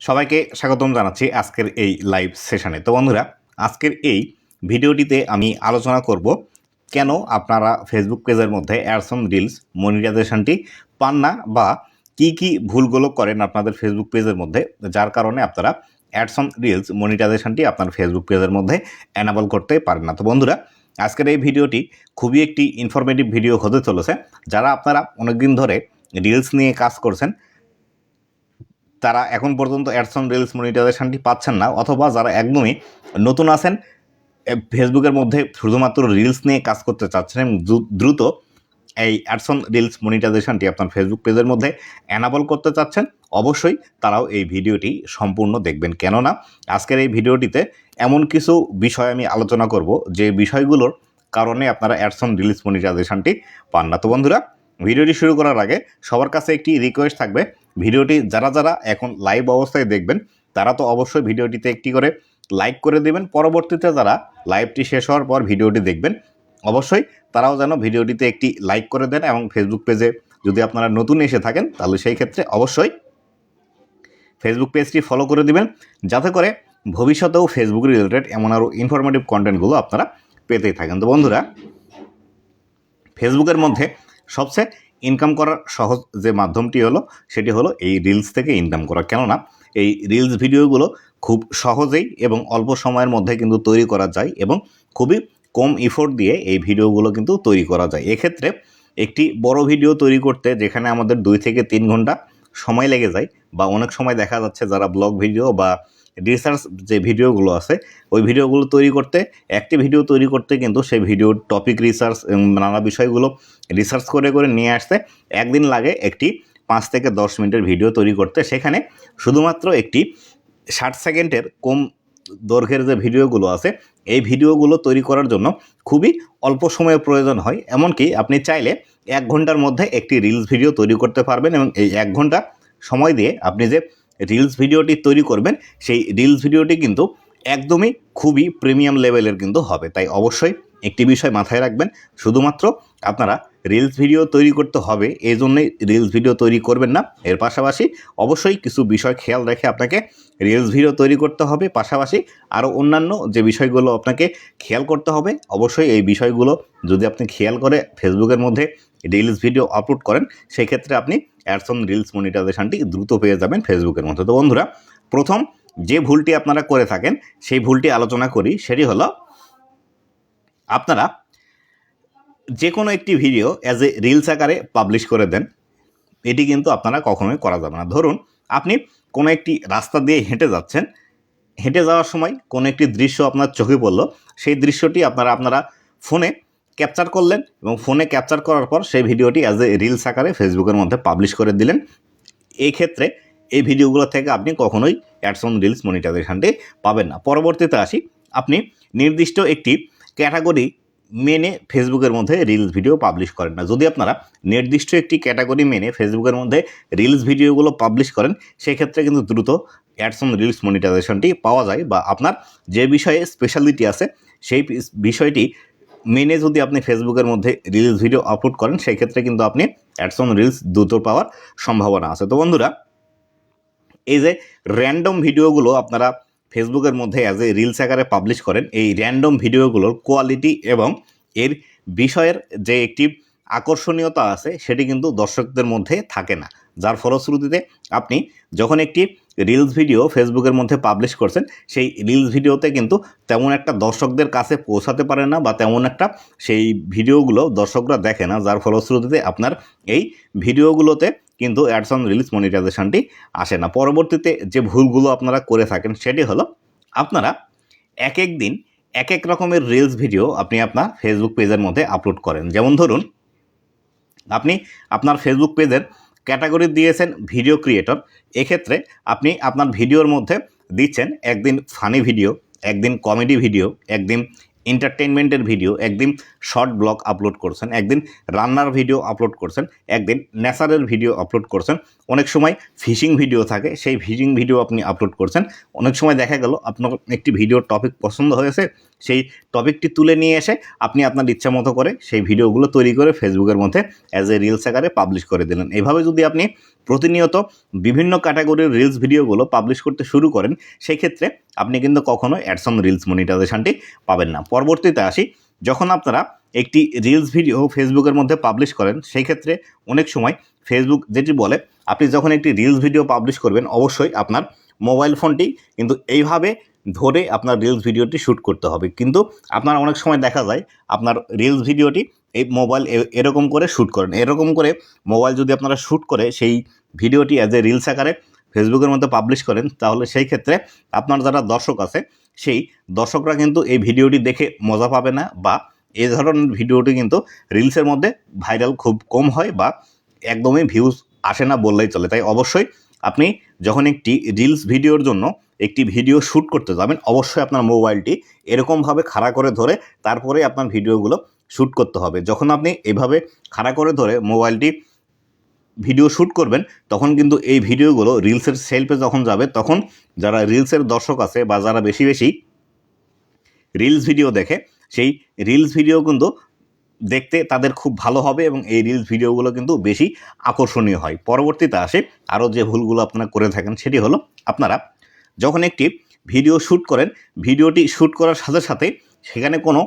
সবাইকে স্বাগতম জানাচ্ছি আজকের এই লাইভ সেশনে তো বন্ধুরা, আজকের এই ভিডিওটিতে আমি আলোচনা করব কেন আপনারা ফেসবুক পেজের মধ্যে অ্যাডসন রিলস মনিটাইজেশনটি পান না বা কি কি ভুলগুলো করেন আপনাদের ফেসবুক পেজের মধ্যে, যার কারণে আপনারা অ্যাডসন রিলস মনিটাইজেশনটি আপনার ফেসবুক পেজের মধ্যে অ্যানাবল করতে পারেন না। তো বন্ধুরা, আজকের এই ভিডিওটি খুবই একটি ইনফরমেটিভ ভিডিও হতে চলেছে, যারা আপনারা অনেকদিন ধরে রিলস নিয়ে কাজ করছেন তারা এখন পর্যন্ত অ্যাডসন রিলস মনিটাইজেশনটি পাচ্ছেন না, অথবা যারা একদমই নতুন আছেন ফেসবুকের মধ্যে শুধুমাত্র রিলস নিয়ে কাজ করতে চাচ্ছেন এবং দ্রুত এই অ্যাডসন রিলস মনিটাইজেশনটি আপনার ফেসবুক পেজের মধ্যে অ্যানাবল করতে চাচ্ছেন, অবশ্যই তারাও এই ভিডিওটি সম্পূর্ণ দেখবেন। কেননা, আজকের এই ভিডিওটিতে এমন কিছু বিষয় আমি আলোচনা করব, যে বিষয়গুলোর কারণে আপনারা অ্যাডসন রিলস মনিটাইজেশনটি পান না। তো বন্ধুরা ভিডিওটি শুরু করার আগে সবার কাছে একটি রিকোয়েস্ট থাকবে। ভিডিওটি যারা যারা এখন লাইভ অবস্থায় দেখবেন, তারা তো অবশ্যই ভিডিওটিতে একটি করে লাইক করে দেবেন। পরবর্তীতে যারা লাইভটি শেষ হওয়ার পর ভিডিওটি দেখবেন, অবশ্যই তারাও যেন ভিডিওটিতে একটি লাইক করে দেন এবং ফেসবুক পেজে যদি আপনারা নতুন এসে থাকেন, তাহলে সেই ক্ষেত্রে অবশ্যই ফেসবুক পেজটি ফলো করে দিবেন। যাতে করে ভবিষ্যতেও ফেসবুক রিলেটেড এমন আরও ইনফরমেটিভ কন্টেন্টগুলো আপনারা পেতেই থাকেন। তো বন্ধুরা ফেসবুকের মধ্যে সবচেয়ে ইনকাম করার সহজ যে মাধ্যমটি হলো, সেটি হলো এই রিলস থেকে ইনকাম করা। কেননা, এই রিলস ভিডিওগুলো খুব সহজেই এবং অল্প সময়ের মধ্যে কিন্তু তৈরি করা যায় এবং খুবই কম ইফোর্ট দিয়ে এই ভিডিওগুলো কিন্তু তৈরি করা যায়। এক্ষেত্রে একটি বড় ভিডিও তৈরি করতে যেখানে আমাদের দুই থেকে তিন ঘণ্টা সময় লেগে যায় বা অনেক সময় দেখা যাচ্ছে যারা ব্লগ ভিডিও বা রিসার্চ যে ভিডিওগুলো আছে, ওই ভিডিওগুলো তৈরি করতে, একটি ভিডিও তৈরি করতে কিন্তু সেই ভিডিওর টপিক রিসার্চ নানা বিষয়গুলো রিসার্চ করে করে নিয়ে আসতে একদিন লাগে একটি পাঁচ থেকে দশ মিনিটের ভিডিও তৈরি করতে। সেখানে শুধুমাত্র একটি ষাট সেকেন্ডের কম দৈর্ঘ্যের যে ভিডিওগুলো আছে, এই ভিডিওগুলো তৈরি করার জন্য খুবই অল্প সময়ের প্রয়োজন হয়। এমনকি আপনি চাইলে এক ঘণ্টার মধ্যে একটি রিলস ভিডিও তৈরি করতে পারবেন এবং এই এক ঘণ্টা সময় দিয়ে আপনি যে রিলস ভিডিওটি তৈরি করবেন, সেই রিলস ভিডিওটি কিন্তু একদমই খুবই প্রিমিয়াম লেভেলের কিন্তু হবে। তাই অবশ্যই একটি বিষয় মাথায় রাখবেন, শুধুমাত্র আপনারা রিলস ভিডিও তৈরি করতে হবে এই জন্যই রিলস ভিডিও তৈরি করবেন না। এর পাশাপাশি অবশ্যই কিছু বিষয় খেয়াল রেখে আপনাকে রিলস ভিডিও তৈরি করতে হবে, পাশাপাশি আরও অন্যান্য যে বিষয়গুলো আপনাকে খেয়াল করতে হবে, অবশ্যই এই বিষয়গুলো যদি আপনি খেয়াল করে ফেসবুকের মধ্যে রিলস ভিডিও আপলোড করেন, সেই ক্ষেত্রে আপনি অ্যাডসন রিলস মনিটাইজেশনটি দ্রুত পেয়ে যাবেন ফেসবুকের মধ্যে। তো বন্ধুরা, প্রথম যে ভুলটি আপনারা করে থাকেন, সেই ভুলটি আলোচনা করি, সেটি হলো আপনারা যে কোনো একটি ভিডিও অ্যাজ এ রিলস আকারে পাবলিশ করে দেন, এটি কিন্তু আপনারা কখনোই করা যাবে না। ধরুন, আপনি কোনো একটি রাস্তা দিয়ে হেঁটে যাচ্ছেন, হেঁটে যাওয়ার সময় কোনো একটি দৃশ্য আপনার চোখে পড়ল, সেই দৃশ্যটি আপনারা আপনারা ফোনে ক্যাপচার করলেন এবং ফোনে ক্যাপচার করার পর সেই ভিডিওটি অ্যাজ এ রিলস আকারে ফেসবুকের মধ্যে পাবলিশ করে দিলেন। এই ক্ষেত্রে এই ভিডিওগুলো থেকে আপনি কখনোই অ্যাডসন রিলস মনিটাইজেশনটি পাবেন না। পরবর্তীতে আসি, আপনি নির্দিষ্ট একটি ক্যাটাগরি মেনে ফেসবুকের মধ্যে রিলস ভিডিও পাবলিশ করেন না। যদি আপনারা নির্দিষ্ট একটি ক্যাটাগরি মেনে ফেসবুকের মধ্যে রিলস ভিডিওগুলো পাবলিশ করেন, সেক্ষেত্রে কিন্তু দ্রুত অ্যাডসন রিলস মনিটাইজেশনটি পাওয়া যায় বা আপনার যে বিষয়ে স্পেশালিটি আছে, সেই বিষয়টি মেনে যদি আপনি ফেসবুকের মধ্যে রিলস ভিডিও আপলোড করেন, সেই ক্ষেত্রে কিন্তু আপনি অ্যাডসন রিলস দ্রুত পাওয়ার সম্ভাবনা আছে। তো বন্ধুরা, এই যে র্যান্ডম ভিডিওগুলো আপনারা ফেসবুকের মধ্যে অ্যাজ এ রিলস আকারে পাবলিশ করেন, এই র্যান্ডম ভিডিওগুলোর কোয়ালিটি এবং এর বিষয়ের যে একটি আকর্ষণীয়তা আছে, সেটি কিন্তু দর্শকদের মধ্যে থাকে না। যার ফলশ্রুতিতে আপনি যখন একটি রিলস ভিডিও ফেসবুকের মধ্যে পাবলিশ করছেন, সেই রিলস ভিডিওতে কিন্তু তেমন একটা দর্শকদের কাছে পৌঁছাতে পারে না বা তেমন একটা সেই ভিডিওগুলো দর্শকরা দেখে না, যার ফলশ্রুতিতে আপনার এই ভিডিওগুলোতে কিন্তু অ্যাডসন রিলিজ মনিটাইজেশনটি আসে না। পরবর্তীতে যে ভুলগুলো আপনারা করে থাকেন, সেটি হলো আপনারা এক এক দিন এক এক রকমের রিলস ভিডিও আপনি আপনার ফেসবুক পেজের মধ্যে আপলোড করেন। যেমন ধরুন, আপনি আপনার ফেসবুক পেজের ক্যাটাগরি দিয়েছেন ভিডিও ক্রিয়েটর। এক্ষেত্রে আপনি আপনার ভিডিওর মধ্যে দিচ্ছেন একদিন ফানি ভিডিও, একদিন কমেডি ভিডিও, একদিন এন্টারটেনমেন্টের ভিডিও একদিন শর্ট ব্লগ আপলোড করছেন, একদিন রান্নার ভিডিও আপলোড করছেন, একদিন নেচারের ভিডিও আপলোড করছেন। অনেক সময় ফিশিং ভিডিও থাকে, সেই ফিশিং ভিডিও আপনি আপলোড করছেন। অনেক সময় দেখা গেল আপনার একটি ভিডিওর টপিক পছন্দ হয়েছে, সেই টপিকটি তুলে নিয়ে এসে আপনি আপনার ইচ্ছা মতো করে সেই ভিডিওগুলো তৈরি করে ফেসবুকের মধ্যে অ্যাজ এ রিলস আকারে পাবলিশ করে দিলেন। এভাবে যদি আপনি প্রতিনিয়ত বিভিন্ন ক্যাটাগরির রিলস ভিডিওগুলো পাবলিশ করতে শুরু করেন সেই ক্ষেত্রে আপনি কিন্তু কখনো অ্যাডসন রিলস মনিটাইজেশনটি পাবেন না। পরবর্তীতে আসি, যখন আপনারা একটি রিলস ভিডিও ফেসবুকের মধ্যে পাবলিশ করেন সেই ক্ষেত্রে অনেক সময় ফেসবুক যেটি বলে, আপনি যখন একটি রিলস ভিডিও পাবলিশ করবেন, অবশ্যই আপনার মোবাইল ফোনটি কিন্তু এইভাবে ধরে আপনার রিলস ভিডিওটি শ্যুট করতে হবে। কিন্তু আপনার অনেক সময় দেখা যায়, আপনার রিলস ভিডিওটি এই মোবাইল এ- এরকম করে শ্যুট করেন। এরকম করে মোবাইল যদি আপনারা শ্যুট করে, সেই ভিডিওটি অ্যাজ এ রিলস আকারে ফেসবুকের মধ্যে পাবলিশ করেন, তাহলে সেই ক্ষেত্রে আপনার যারা দর্শক আছে, সেই দর্শকরা কিন্তু এই ভিডিওটি দেখে মজা পাবে না বা এই ধরনের ভিডিওটি কিন্তু রিলসের মধ্যে ভাইরাল খুব কম হয় বা একদমই ভিউজ আসে না বললেই চলে। তাই অবশ্যই আপনি যখন একটি রিলস ভিডিওর জন্য একটি ভিডিও শ্যুট করতে যাবেন, অবশ্যই আপনার মোবাইলটি এরকমভাবে খাড়া করে ধরে তারপরে আপনার ভিডিওগুলো শ্যুট করতে হবে। যখন আপনি এভাবে খাড়া করে ধরে মোবাইলটি ভিডিও শ্যুট করবেন, তখন কিন্তু এই ভিডিওগুলো রিলসের সেলফে যখন যাবে, তখন যারা রিলসের দর্শক আছে বা যারা বেশি বেশি রিলস ভিডিও দেখে, সেই রিলস ভিডিও কিন্তু দেখতে তাদের খুব ভালো হবে এবং এই রিলস ভিডিওগুলো কিন্তু বেশি আকর্ষণীয় হয়। পরবর্তীতে আসে আরও যে ভুলগুলো আপনারা করে থাকেন, সেটি হলো আপনারা যখন একটি ভিডিও শ্যুট করেন ভিডিওটি শ্যুট করার সাথে সাথে সেখানে কোনো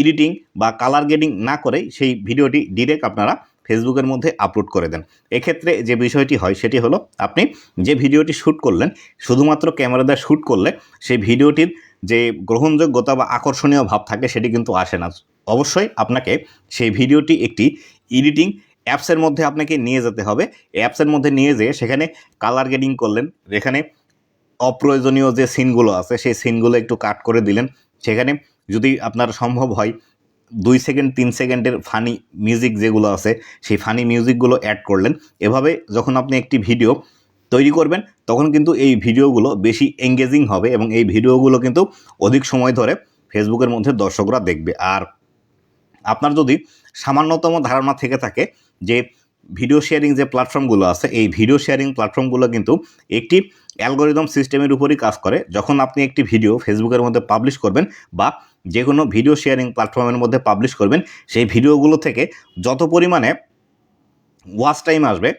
এডিটিং বা কালার গ্রেডিং না করে সেই ভিডিওটি ডিরেক্ট আপনারা ফেসবুকের মধ্যে আপলোড করে দেন। এক্ষেত্রে যে বিষয়টি হয় সেটি হলো, আপনি যে ভিডিওটি শ্যুট করলেন, শুধুমাত্র ক্যামেরা দিয়ে শ্যুট করলে সেই ভিডিওটির যে গ্রহণযোগ্যতা বা আকর্ষণীয় ভাব থাকে সেটি কিন্তু আসে না। অবশ্যই আপনাকে সেই ভিডিওটি একটি এডিটিং অ্যাপসের মধ্যে আপনাকে নিয়ে যেতে হবে। অ্যাপসের মধ্যে নিয়ে যেয়ে সেখানে কালার গ্রেডিং করলেন এখানে অপ্রয়োজনীয় যে সিনগুলো আছে সেই সিনগুলো একটু কাট করে দিলেন। সেখানে যদি আপনার সম্ভব হয়, দুই সেকেন্ড, তিন সেকেন্ডের ফানি মিউজিক যেগুলো আছে, সেই ফানি মিউজিকগুলো অ্যাড করলেন। এভাবে যখন আপনি একটি ভিডিও তৈরি করবেন, তখন কিন্তু এই ভিডিওগুলো বেশি এঙ্গেজিং হবে এবং এই ভিডিওগুলো কিন্তু অধিক সময় ধরে ফেসবুকের মধ্যে দর্শকরা দেখবে। আর আপনার যদি সামান্যতম ধারণা থেকে থাকে যে ভিডিও শেয়ারিং যে প্ল্যাটফর্মগুলো আছে, এই ভিডিও শেয়ারিং প্ল্যাটফর্মগুলো কিন্তু একটি অ্যালগোরিদম সিস্টেমের উপরই কাজ করে। যখন আপনি একটি ভিডিও ফেসবুকের মধ্যে পাবলিশ করবেন বা যে কোনো ভিডিও শেয়ারিং প্ল্যাটফর্মের মধ্যে পাবলিশ করবেন, সেই ভিডিওগুলো থেকে যত পরিমাণে ওয়াচ টাইম আসবে,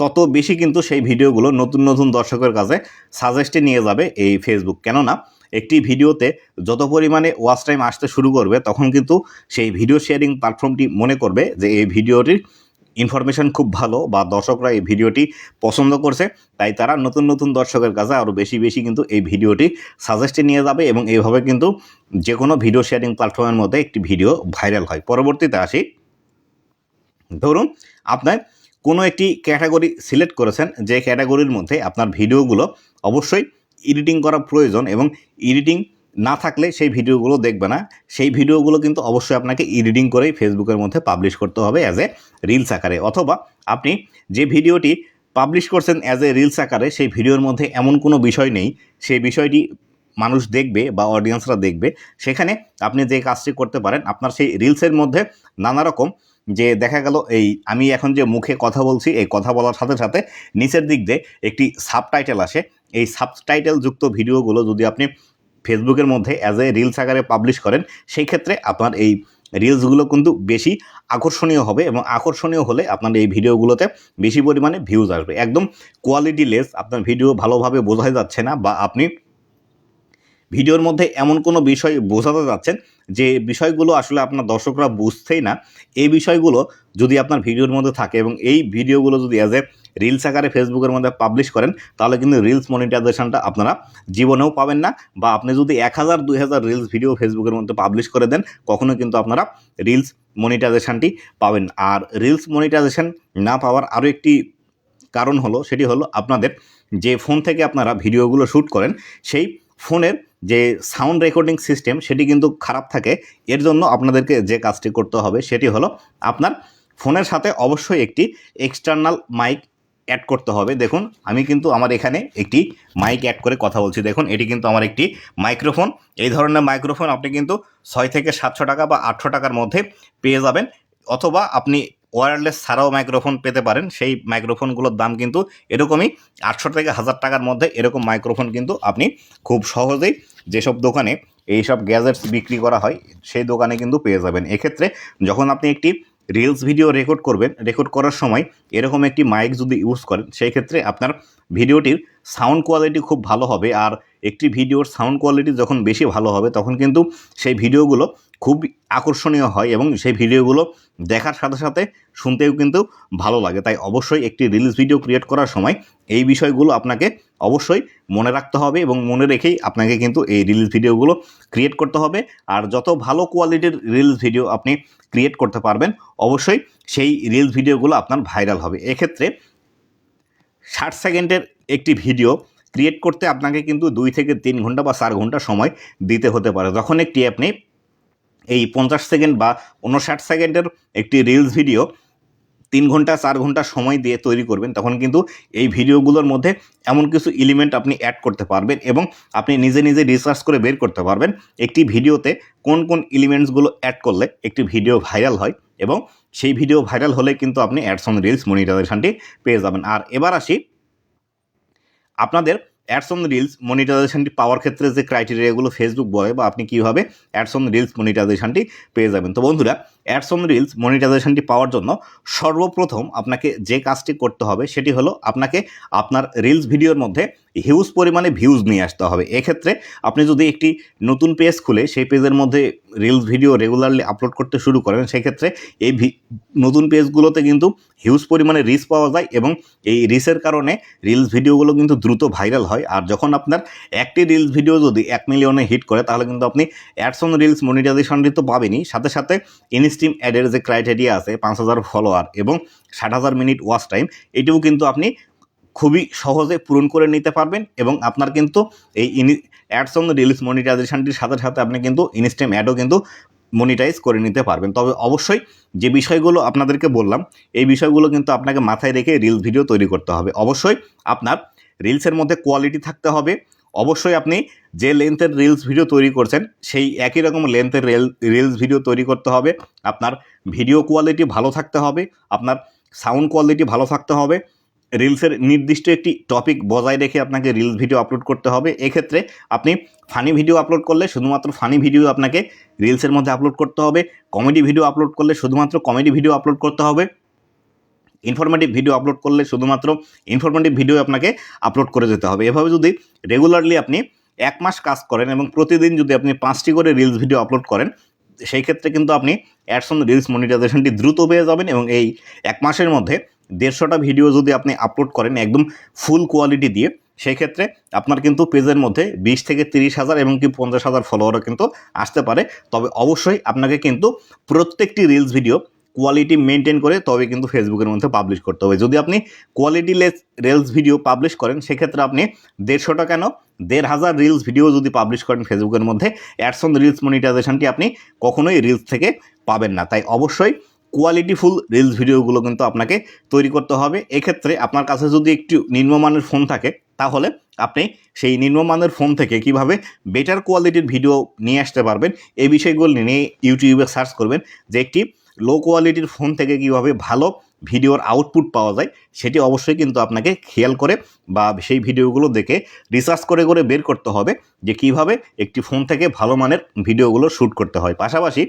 তত বেশি কিন্তু সেই ভিডিওগুলো নতুন নতুন দর্শকের কাছে সাজেস্টে নিয়ে যাবে এই ফেসবুক কেননা, একটি ভিডিওতে যত পরিমাণে ওয়াচ টাইম আসতে শুরু করবে, তখন কিন্তু সেই ভিডিও শেয়ারিং প্ল্যাটফর্মটি মনে করবে যে এই ভিডিওটির ইনফরমেশন খুব ভালো বা দর্শকরা এই ভিডিওটি পছন্দ করছে, তাই তারা নতুন নতুন দর্শকের কাছে আরও বেশি বেশি কিন্তু এই ভিডিওটি সাজেস্টে নিয়ে যাবে এবং এইভাবে কিন্তু যে কোনো ভিডিও শেয়ারিং প্ল্যাটফর্মের মধ্যে একটি ভিডিও ভাইরাল হয়। পরবর্তীতে আসি। ধরুন, আপনার কোনো একটি ক্যাটাগরি সিলেক্ট করেছেন, যে ক্যাটাগরির মধ্যে আপনার ভিডিওগুলো অবশ্যই এডিটিং করা প্রয়োজন এবং এডিটিং না থাকলে সেই ভিডিওগুলো দেখবে না। সেই ভিডিওগুলো কিন্তু অবশ্যই আপনাকে এডিটিং করেই ফেসবুকের মধ্যে পাবলিশ করতে হবে অ্যাজ এ রিলস আকারে। অথবা আপনি যে ভিডিওটি পাবলিশ করছেন অ্যাজ এ রিলস আকারে, সেই ভিডিওর মধ্যে এমন কোনো বিষয় নেই। সেই বিষয়টি মানুষ দেখবে বা অডিয়েন্সরা দেখবে। সেখানে আপনি যে কাজটি করতে পারেন, আপনার সেই রিলসের মধ্যে নানা রকম যে দেখা গেল এই আমি এখন যে মুখে কথা বলছি, এই কথা বলার সাথে সাথে নিচের দিক দিয়ে একটি সাবটাইটেল আসে। এই সাবটাইটেল যুক্ত ভিডিওগুলো যদি আপনি ফেসবুকের মধ্যে অ্যাজ এ রিলস আকারে পাবলিশ করেন, সেই ক্ষেত্রে আপনার এই রিলসগুলো কিন্তু বেশি আকর্ষণীয় হবে এবং আকর্ষণীয় হলে আপনার এই ভিডিওগুলোতে বেশি পরিমাণে ভিউজ আসবে। একদম কোয়ালিটি লেস আপনার ভিডিও ভালোভাবে বোঝা যাচ্ছে না বা আপনি ভিডিওর মধ্যে এমন কোনো বিষয় বোঝাতে যাচ্ছেন যে বিষয়গুলো আসলে আপনার দর্শকরা বুঝতেই না, এই বিষয়গুলো যদি আপনার ভিডিওর মধ্যে থাকে এবং এই ভিডিওগুলো যদি অ্যাজ এ রিলস আকারে ফেসবুকের মধ্যে পাবলিশ করেন, তাহলে কিন্তু রিলস মনিটাইজেশনটা আপনারা জীবনেও পাবেন না। বা আপনি যদি এক হাজার, দুই হাজার রিলস ভিডিও ফেসবুকের মধ্যে পাবলিশ করে দেন, কখনো কিন্তু আপনারা রিলস মনিটাইজেশনটি পাবেন। আর রিলস মনিটাইজেশন না পাওয়ার আরও একটি কারণ হলো, সেটি হলো আপনাদের যে ফোন থেকে আপনারা ভিডিওগুলো শ্যুট করেন, সেই ফোনের যে সাউন্ড রেকর্ডিং সিস্টেম সেটি কিন্তু খারাপ থাকে। এর জন্য আপনাদেরকে যে কাজটি করতে হবে, সেটি হলো আপনার ফোনের সাথে অবশ্যই একটি এক্সটার্নাল মাইক অ্যাড করতে হবে। দেখুন, আমি কিন্তু আমার এখানে একটি মাইক অ্যাড করে কথা বলছি। দেখুন, এটি কিন্তু আমার একটি মাইক্রোফোন এই ধরনের মাইক্রোফোন আপনি কিন্তু ছয় থেকে সাতশো টাকা বা আটশো টাকার মধ্যে পেয়ে যাবেন। অথবা আপনি ওয়্যারলেস ছাড়াও মাইক্রোফোন পেতে পারেন। সেই মাইক্রোফোনগুলোর দাম কিন্তু এরকমই। আটশো থেকে হাজার টাকার মধ্যে এরকম মাইক্রোফোন কিন্তু আপনি খুব সহজেই যেসব দোকানে এইসব গ্যাজেটস বিক্রি করা হয়, সেই দোকানে কিন্তু পেয়ে যাবেন। এক্ষেত্রে যখন আপনি একটি রিলস ভিডিও রেকর্ড করবেন রেকর্ড করার সময় এরকম একটি মাইক যদি ইউজ করেন, সেই ক্ষেত্রে আপনার ভিডিওটির সাউন্ড কোয়ালিটি খুব ভালো হবে। আর একটি ভিডিওর সাউন্ড কোয়ালিটি যখন বেশি ভালো হবে, তখন কিন্তু সেই ভিডিওগুলো খুব আকর্ষণীয় হয় এবং সেই ভিডিওগুলো দেখার সাথে সাথে শুনতেও কিন্তু ভালো লাগে। তাই অবশ্যই একটি রিলস ভিডিও ক্রিয়েট করার সময় এই বিষয়গুলো আপনাকে অবশ্যই মনে রাখতে হবে এবং মনে রেখেই আপনাকে কিন্তু এই রিলস ভিডিওগুলো ক্রিয়েট করতে হবে। আর যত ভালো কোয়ালিটির রিলস ভিডিও আপনি ক্রিয়েট করতে পারবেন, অবশ্যই সেই রিলস ভিডিওগুলো আপনার ভাইরাল হবে। এক্ষেত্রে ষাট সেকেন্ডের একটি ভিডিও ক্রিয়েট করতে আপনাকে কিন্তু দুই থেকে তিন ঘণ্টা বা চার ঘণ্টা সময় দিতে হতে পারে। যখন একটি আপনি এই পঞ্চাশ সেকেন্ড বা উনষাট সেকেন্ডের একটি রিলস ভিডিও তিন ঘণ্টা, চার ঘণ্টা সময় দিয়ে তৈরি করবেন, তখন কিন্তু এই ভিডিওগুলোর মধ্যে এমন কিছু এলিমেন্ট আপনি অ্যাড করতে পারবেন এবং আপনি নিজে নিজে রিসার্চ করে বের করতে পারবেন একটি ভিডিওতে কোন কোন এলিমেন্টসগুলো অ্যাড করলে একটি ভিডিও ভাইরাল হয় এবং সেই ভিডিও ভাইরাল হলে কিন্তু আপনি অ্যাডস অন রিলস মনিটাইজেশনটি পেয়ে যাবেন। আর এবার আসি আপনাদের অ্যাডস অন রিলস মনিটাইজেশনটি পাওয়ার ক্ষেত্রে যে ক্রাইটেরিয়াগুলো ফেসবুক বলে বা আপনি কীভাবে অ্যাডস অন রিলস মনিটাইজেশনটি পেয়ে যাবেন। তো বন্ধুরা অ্যাডস অন রিলস মনিটাইজেশনটি পাওয়ার জন্য সর্বপ্রথম আপনাকে যে কাজটি করতে হবে সেটি হলো আপনাকে আপনার রিলস ভিডিওর মধ্যে হিউজ পরিমাণে ভিউজ নিয়ে আসতে হবে। এক্ষেত্রে আপনি যদি একটি নতুন পেজ খুলে, সেই পেজের মধ্যে রিলস ভিডিও রেগুলারলি আপলোড করতে শুরু করেন, সেক্ষেত্রে এই নতুন পেজগুলোতে কিন্তু হিউজ পরিমাণে রিচ পাওয়া যায় এবং এই রিচের কারণে রিলস ভিডিওগুলো কিন্তু দ্রুত ভাইরাল হয়। আর যখন আপনার একটি রিলস ভিডিও যদি এক মিলিয়নে হিট করে, তাহলে কিন্তু আপনি অ্যাডস অন রিলস মনিটাইজেশনটি তো পাবেনই। সাথে সাথে ইনস্টিম অ্যাডের যে ক্রাইটেরিয়া আছে, পাঁচ হাজার ফলোয়ার এবং ষাট হাজার মিনিট ওয়াচ টাইম এটিও কিন্তু আপনি খুবই সহজে পূরণ করে নিতে পারবেন এবং আপনার কিন্তু এই ইনি অ্যাডস অন রিলস মনিটাইজেশনটির সাথে সাথে আপনি কিন্তু ইনস্টেম অ্যাডও কিন্তু মনিটাইজ করে নিতে পারবেন। তবে অবশ্যই যে বিষয়গুলো আপনাদেরকে বললাম, এই বিষয়গুলো কিন্তু আপনাকে মাথায় রেখে রিলস ভিডিও তৈরি করতে হবে। অবশ্যই আপনার রিলসের মধ্যে কোয়ালিটি থাকতে হবে। অবশ্যই আপনি যে লেন্থের রিলস ভিডিও তৈরি করছেন, সেই একই রকম লেন্থের রেল রিলস ভিডিও তৈরি করতে হবে। আপনার ভিডিও কোয়ালিটি ভালো থাকতে হবে। আপনার সাউন্ড কোয়ালিটি ভালো থাকতে হবে। রিলসের নির্দিষ্ট একটি টপিক বজায় রেখে আপনাকে রিলস ভিডিও আপলোড করতে হবে। এক্ষেত্রে আপনি ফানি ভিডিও আপলোড করলে শুধুমাত্র ফানি ভিডিও আপনাকে রিলসের মধ্যে আপলোড করতে হবে। কমেডি ভিডিও আপলোড করলে শুধুমাত্র কমেডি ভিডিও আপলোড করতে হবে। ইনফরমেটিভ ভিডিও আপলোড করলে শুধুমাত্র ইনফরমেটিভ ভিডিও আপনাকে আপলোড করে যেতে হবে। এভাবে যদি রেগুলারলি আপনি এক মাস কাজ করেন এবং প্রতিদিন যদি আপনি পাঁচটি করে রিলস ভিডিও আপলোড করেন, সেই ক্ষেত্রে কিন্তু আপনি অ্যাডসন রিলস মনিটাইজেশনটি দ্রুত পেয়ে যাবেন এবং এই এক মাসের মধ্যে দেড়শোটা ভিডিও যদি আপনি আপলোড করেন একদম ফুল কোয়ালিটি দিয়ে সেই ক্ষেত্রে আপনার কিন্তু পেজের মধ্যে বিশ থেকে তিরিশ হাজার এবং কি পঞ্চাশ হাজার ফলোয়ারও কিন্তু আসতে পারে। তবে অবশ্যই আপনাকে কিন্তু প্রত্যেকটি রিলস ভিডিও কোয়ালিটি মেনটেন করে তবে কিন্তু ফেসবুকের মধ্যে পাবলিশ করতে হবে। যদি আপনি quality less reels video publish করেন, সেক্ষেত্রে আপনি দেড়শোটা কেন? দেড় হাজার রিলস ভিডিও যদি পাবলিশ করেন ফেসবুকের মধ্যে অ্যাডসন রিলস মনিটাইজেশনটি আপনি কখনোই রিলস থেকে পাবেন না। তাই অবশ্যই কোয়ালিটিফুল রিলস ভিডিওগুলো কিন্তু আপনাকে তৈরি করতে হবে। এক্ষেত্রে আপনার কাছে যদি একটু নিম্নমানের ফোন থাকে, তাহলে আপনি সেই নিম্নমানের ফোন থেকে কীভাবে বেটার কোয়ালিটির ভিডিও নিয়ে আসতে পারবেন, এই বিষয়গুলো নিয়ে ইউটিউবে সার্চ করবেন যে একটি লো কোয়ালিটির ফোন থেকে কীভাবে ভালো ভিডিওর আউটপুট পাওয়া যায়, সেটি অবশ্যই কিন্তু আপনাকে খেয়াল করে বা সেই ভিডিওগুলো দেখে রিসার্চ করে করে বের করতে হবে যে কীভাবে একটি ফোন থেকে ভালো মানের ভিডিওগুলো শ্যুট করতে হয়। পাশাপাশি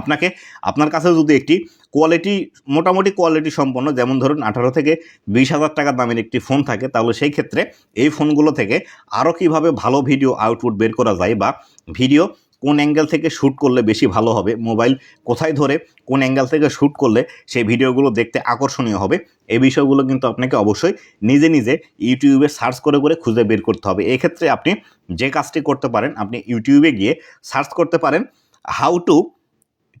আপনাকে আপনার কাছে যদি একটি কোয়ালিটি মোটামুটি কোয়ালিটি সম্পন্ন, যেমন ধরুন আঠারো থেকে বিশ হাজার টাকা দামের একটি ফোন থাকে, তাহলে সেই ক্ষেত্রে এই ফোনগুলো থেকে আরও কীভাবে ভালো ভিডিও আউটপুট বের করা যায় বা ভিডিও কোন অ্যাঙ্গেল থেকে শ্যুট করলে বেশি ভালো হবে মোবাইল কোথায় ধরে কোন অ্যাঙ্গেল থেকে শ্যুট করলে সেই ভিডিওগুলো দেখতে আকর্ষণীয় হবে, এই বিষয়গুলো কিন্তু আপনাকে অবশ্যই নিজে নিজে ইউটিউবে সার্চ করে করে খুঁজে বের করতে হবে। এক্ষেত্রে আপনি যে কাজটি করতে পারেন, আপনি ইউটিউবে গিয়ে সার্চ করতে পারেন how to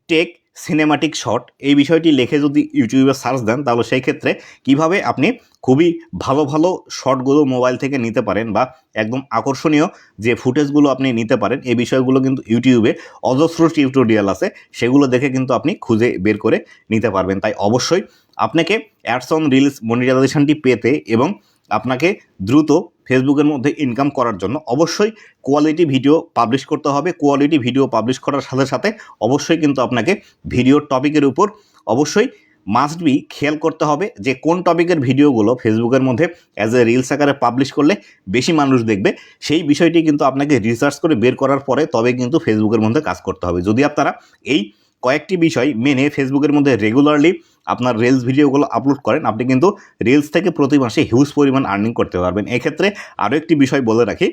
take cinematic shot এই বিষয়টি লিখে যদি ইউটিউবে সার্চ দেন, তাহলে সেই ক্ষেত্রে কীভাবে আপনি খুবই ভালো ভালো শটগুলো মোবাইল থেকে নিতে পারেন বা একদম আকর্ষণীয় যে ফুটেজগুলো আপনি নিতে পারেন, এই বিষয়গুলো কিন্তু ইউটিউবে অজস্র টিউটোরিয়াল আছে, সেগুলো দেখে কিন্তু আপনি খুঁজে বের করে নিতে পারবেন। তাই অবশ্যই আপনাকে অ্যাডস অন রিলস মনিটাইজেশনটি পেতে এবং আপনাকে দ্রুত ফেসবুকের মধ্যে ইনকাম করার জন্য অবশ্যই কোয়ালিটি ভিডিও পাবলিশ করতে হবে। কোয়ালিটি ভিডিও পাবলিশ করার সাথে সাথে অবশ্যই কিন্তু আপনাকে ভিডিওর টপিকের উপর অবশ্যই মাস্ট বি খেয়াল করতে হবে যে কোন টপিকের ভিডিওগুলো ফেসবুকের মধ্যে অ্যাজ এ রিলস আকারে পাবলিশ করলে বেশি মানুষ দেখবে। সেই বিষয়টি কিন্তু আপনাকে রিসার্চ করে বের করার পরে তবে কিন্তু ফেসবুকের মধ্যে কাজ করতে হবে। যদি আপনারা এই কয়েকটি বিষয় মেনে ফেসবুকের মধ্যে রেগুলারলি আপনার রিলস ভিডিওগুলো আপলোড করেন, আপনি কিন্তু রিলস থেকে প্রতি মাসে হিউজ পরিমাণ আর্নিং করতে পারবেন। এক্ষেত্রে আরও একটি বিষয় বলে রাখি,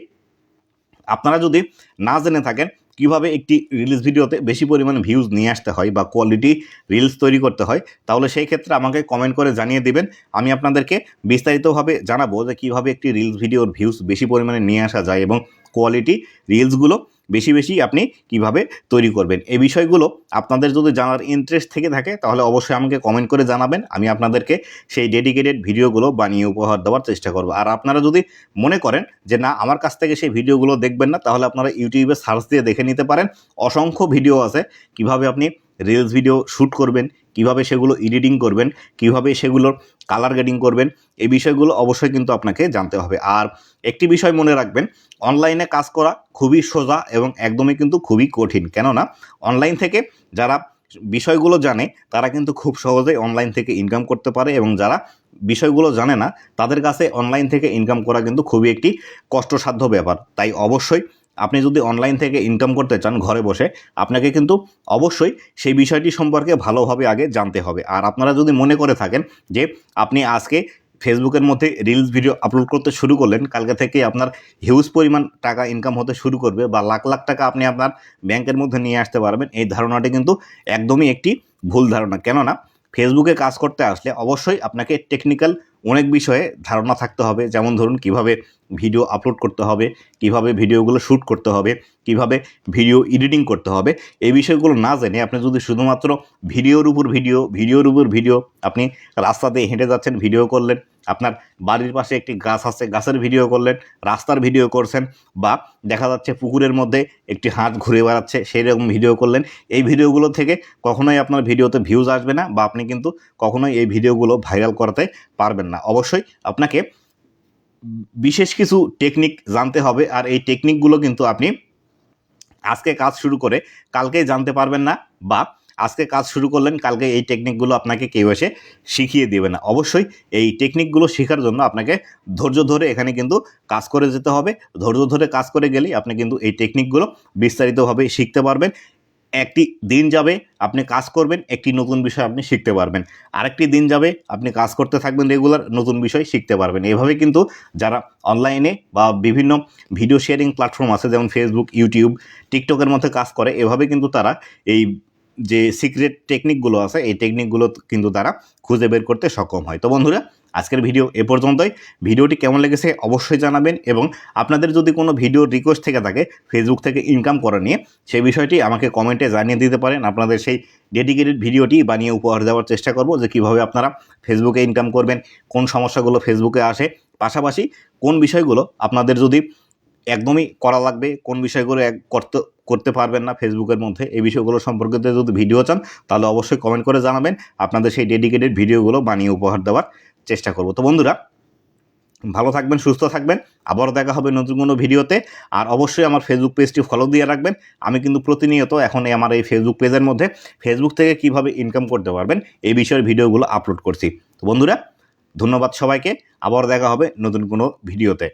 আপনারা যদি না জেনে থাকেন কীভাবে একটি রিলস ভিডিওতে বেশি পরিমাণে ভিউজ নিয়ে আসতে হয় বা কোয়ালিটি রিলস তৈরি করতে হয়, তাহলে সেই ক্ষেত্রে আমাকে কমেন্ট করে জানিয়ে দিবেন। আমি আপনাদেরকে বিস্তারিতভাবে জানাব যে কীভাবে একটি রিলস ভিডিওর ভিউজ বেশি পরিমাণে নিয়ে আসা যায় এবং কোয়ালিটি রিলসগুলো বেশি বেশি আপনি কীভাবে তৈরি করবেন। এই বিষয়গুলো আপনাদের যদি জানার ইন্টারেস্ট থেকে থাকে, তাহলে অবশ্যই আমাকে কমেন্ট করে জানাবেন। আমি আপনাদেরকে সেই ডেডিকেটেড ভিডিওগুলো বানিয়ে উপহার দেওয়ার চেষ্টা করব। আর আপনারা যদি মনে করেন যে, না, আমার কাছ থেকে সেই ভিডিওগুলো দেখবেন না, তাহলে আপনারা ইউটিউবে সার্চ দিয়ে দেখে নিতে পারেন। অসংখ্য ভিডিও আছে। কীভাবে আপনি রিলস ভিডিও শ্যুট করবেন কীভাবে সেগুলো এডিটিং করবেন, কীভাবে সেগুলোর কালার গ্রেডিং করবেন, এই বিষয়গুলো অবশ্যই কিন্তু আপনাকে জানতে হবে। আর একটি বিষয় মনে রাখবেন অনলাইনে কাজ করা খুবই সোজা এবং একদমই কিন্তু খুবই কঠিন। কেননা অনলাইন থেকে যারা বিষয়গুলো জানে, তারা কিন্তু খুব সহজেই অনলাইন থেকে ইনকাম করতে পারে এবং যারা বিষয়গুলো জানে না, তাদের কাছে অনলাইন থেকে ইনকাম করা কিন্তু খুবই একটি কষ্টসাধ্য ব্যাপার। তাই অবশ্যই আপনি যদি অনলাইন থেকে ইনকাম করতে চান ঘরে বসে, আপনাকে কিন্তু অবশ্যই সেই বিষয়টি সম্পর্কে ভালোভাবে আগে জানতে হবে। আর আপনারা যদি মনে করে থাকেন যে আপনি আজকে ফেসবুকের মধ্যে রিলস ভিডিও আপলোড করতে শুরু করলেন, কালকে থেকে আপনার হিউজ পরিমাণ টাকা ইনকাম হতে শুরু করবে বা লাখ লাখ টাকা আপনি আপনার ব্যাংকের মধ্যে নিয়ে আসতে পারবেন, এই ধারণাটি কিন্তু একদমই একটি ভুল ধারণা। কেননা ফেসবুকে কাজ করতে আসলে অবশ্যই আপনাকে টেকনিক্যাল অনেক বিষয়ে ধারণা থাকতে হবে। যেমন ধরুন কীভাবে ভিডিও আপলোড করতে হবে, কীভাবে ভিডিওগুলো শ্যুট করতে হবে, কীভাবে ভিডিও এডিটিং করতে হবে, এই বিষয়গুলো না জেনে আপনি যদি শুধুমাত্র ভিডিওর উপর ভিডিও ভিডিওর উপর ভিডিও আপনি রাস্তাতে হেঁটে যাচ্ছেন ভিডিও করলেন, আপনার বাড়ির পাশে একটি গাছ আছে, গাছের ভিডিও করলেন, রাস্তার ভিডিও করছেন, বা দেখা যাচ্ছে পুকুরের মধ্যে একটি হাঁস ঘুরে বেড়াচ্ছে সেই রকম ভিডিও করলেন, এই ভিডিওগুলো থেকে কখনোই আপনার ভিডিওতে ভিউজ আসবে না, বা আপনি কিন্তু কখনোই এই ভিডিওগুলো ভাইরাল করতে পারবেন না। অবশ্যই আপনাকে বিশেষ কিছু টেকনিক জানতে হবে, আর এই টেকনিকগুলো কিন্তু আপনি আজকে কাজ শুরু করে কালকেই জানতে পারবেন না, বা আজকে কাজ শুরু করলেন, কালকে এই টেকনিকগুলো আপনাকে কেউ এসে শিখিয়ে দেবে না। অবশ্যই এই টেকনিকগুলো শেখার জন্য আপনাকে ধৈর্য ধরে এখানে কিন্তু কাজ করে যেতে হবে। ধৈর্য ধরে কাজ করে গেলেই আপনি কিন্তু এই টেকনিকগুলো বিস্তারিতভাবে শিখতে পারবেন। একটি দিন যাবে আপনি কাজ করবেন, একটি নতুন বিষয় আপনি শিখতে পারবেন। আরেকটি দিন যাবে আপনি কাজ করতে থাকবেন রেগুলার নতুন বিষয় শিখতে পারবেন। এভাবে কিন্তু যারা অনলাইনে বা বিভিন্ন ভিডিও শেয়ারিং প্ল্যাটফর্ম আছে, যেমন ফেসবুক ইউটিউব টিকটকের মধ্যে কাজ করে, এভাবে কিন্তু তারা এই যে সিক্রেট টেকনিকগুলো আছে, এই টেকনিকগুলো কিন্তু তারা খুঁজে বের করতে সক্ষম হয়। তো বন্ধুরা আজকের ভিডিও এ পর্যন্তই। ভিডিওটি কেমন লেগেছে অবশ্যই জানাবেন এবং আপনাদের যদি কোনো ভিডিও রিকোয়েস্ট থেকে থাকে ফেসবুক থেকে ইনকাম করা নিয়ে, সেই বিষয়টি আমাকে কমেন্টে জানিয়ে দিতে পারেন। আপনাদের সেই ডেডিকেটেড ভিডিওটি বানিয়ে উপহার দেওয়ার চেষ্টা করব যে কীভাবে আপনারা ফেসবুকে ইনকাম করবেন, কোন সমস্যাগুলো ফেসবুকে আসে, পাশাপাশি কোন বিষয়গুলো আপনাদের যদি একদমই করা লাগবে, কোন বিষয়গুলো এক করতে করতে পারবেন না ফেসবুকের মধ্যে, এই বিষয়গুলো সম্পর্কে যদি ভিডিও চান, তাহলে অবশ্যই কমেন্ট করে জানাবেন। আপনাদের সেই ডেডিকেটেড ভিডিওগুলো বানিয়ে উপহার দেওয়ার চেষ্টা করব। তো বন্ধুরা, ভালো থাকবেন, সুস্থ থাকবেন। আবারও দেখা হবে নতুন কোনো ভিডিওতে। আর অবশ্যই আমার ফেসবুক পেজটি ফলো দিয়ে রাখবেন। আমি কিন্তু প্রতিনিয়ত এখন আমার এই ফেসবুক পেজের মধ্যে ফেসবুক থেকে কীভাবে ইনকাম করতে পারবেন এই বিষয়ের ভিডিওগুলো আপলোড করছি। তো বন্ধুরা, ধন্যবাদ সবাইকে। আবার দেখা হবে নতুন কোনো ভিডিওতে।